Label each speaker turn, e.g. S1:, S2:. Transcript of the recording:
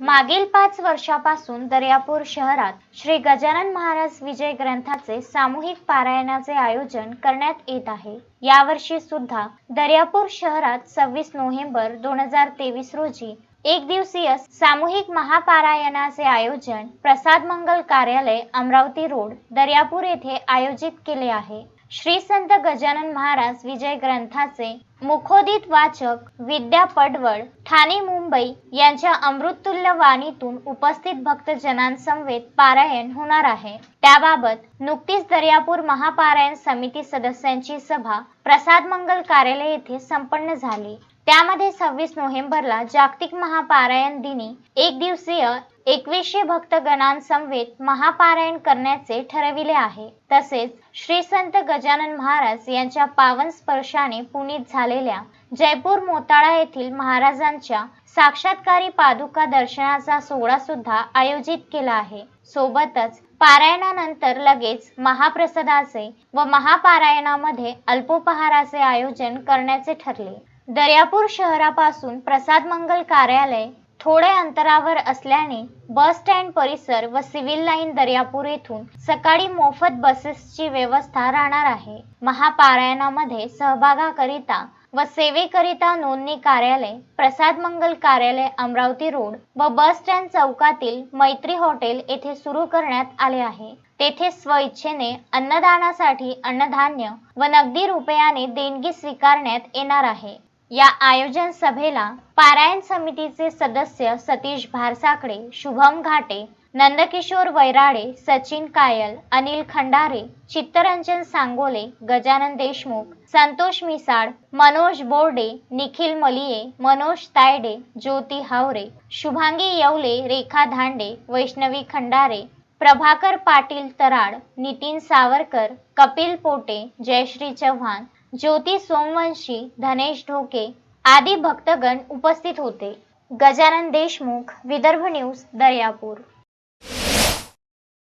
S1: मागील पाच वर्षापासून दर्यापूर शहरात श्री गजानन महाराज विजय ग्रंथाचे सामूहिक पारायणाचे आयोजन करण्यात येत आहे. यावर्षी सुद्धा दर्यापूर शहरात सव्वीस नोव्हेंबर दोन हजार तेवीस रोजी एक दिवसीय सामूहिक महापारायणाचे आयोजन प्रसाद मंगल कार्यालय अमरावती रोड दर्यापूर येथे आयोजित केले आहे. श्री संत गजानन महाराज विजय ग्रंथाचे मुखोदित वाचक विद्या पडवळ ठाणे मुंबई यांच्या अमृततुल्य वाणीतून उपस्थित भक्तजनांसमवेत पारायण होणार आहे. त्याबाबत नुकतीच दर्यापूर महापारायण समिती सदस्यांची सभा प्रसाद मंगल कार्यालय येथे संपन्न झाली. त्यामध्ये सव्वीस नोव्हेंबरला जागतिक महापारायण दिनी एक दिवसीय एकवीसशे भक्तगणांसमवेत महापारायण करण्याचे ठरविले आहे. तसेच श्री संत गजानन महाराज यांच्या पावन स्पर्शाने पुनीत झालेल्या जयपूर मोताळा येथील महाराजांच्या साक्षात्कारी पादुका दर्शनाचा सोहळा सुद्धा आयोजित केला आहे. सोबतच पारायणानंतर लगेच महाप्रसादाचे व महापारायणामध्ये अल्पोपहाराचे आयोजन करण्याचे ठरले. दर्यापूर शहरापासून प्रसाद मंगल कार्यालय थोड्या अंतरावर असल्याने बस स्टँड परिसर व सिव्हिल लाईन दर्यापूर येथून सकाळी मोफत बसेसची व्यवस्था राहणार आहे. महापारायणामध्ये सहभागाकरिता व सेवेकरिता नोंदणी कार्यालय प्रसाद मंगल कार्यालय अमरावती रोड व बस स्टँड चौकातील मैत्री हॉटेल येथे सुरू करण्यात आले आहे. तेथे स्वइच्छेने अन्नदानासाठी अन्नधान्य व नगदी रुपयाने देणगी स्वीकारण्यात येणार आहे. या आयोजन सभेला पारायण समितीचे सदस्य सतीश भारसाकडे शुभम घाटे नंदकिशोर वैराडे सचिन कायल अनिल खंडारे चित्तरंजन सांगोले गजानन देशमुख संतोष मिसाळ मनोज बोर्डे निखिल मलिये मनोज तायडे ज्योती हावरे शुभांगी येवले रेखा धांडे वैष्णवी खंडारे प्रभाकर पाटील तराड नितीन सावरकर कपिल पोटे जयश्री चव्हाण ज्योती सोमवंशी धनेश ढोके आदी भक्तगण उपस्थित होते. गजानन देशमुख विदर्भ न्यूज दर्यापूर.